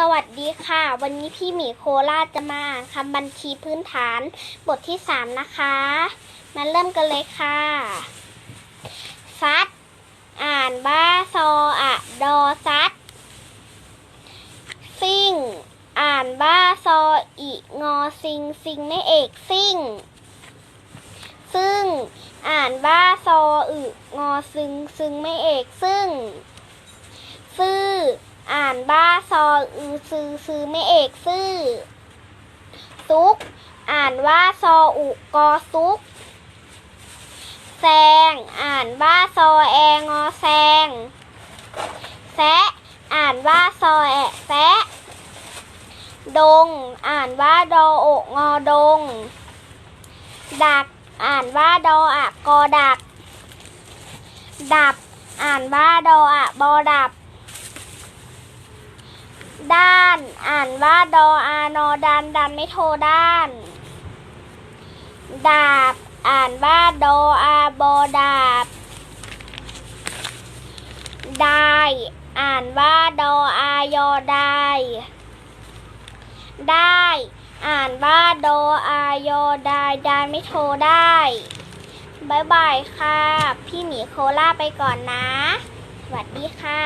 สวัสดีค่ะ วันนี้พี่หมีโคราจะมาอ่านคำบัญชีพื้นฐานบทที่ 3 นะคะ มาเริ่มกันเลยค่ะ ซัด อ่านบ้าซออะดอซัด ซิ่ง อ่านบ้าซออิงอซิงซิงไม่เอกซิ่ง ซึ่ง อ่านบ้าซออึงอซึงซึงไม่เอกซึ่ง ซื่อ อ่านบ้าซออือซือซือไม่เอกซื่อซุก อ่านว่าซออุกอซุกแซง อ่านว่าซอแองอแซงแซะอ่านว่าซอแอะแซะดง อ่านว่าดอโอกงอดง ดัก อ่านว่าดออะกอดัก ดับ อ่านว่าดออะบอดับ ด้าน อ่านว่าดออานอดันดันไม่โทด้าน ดาบ อ่านว่าดออาบอดาบ ได้ อ่านว่าดออายอได้ ได้ อ่านว่าดออายอได้ได้ไม่โทได้บายบายค่ะ พี่หมีโคล่าไปก่อนนะ สวัสดีค่ะ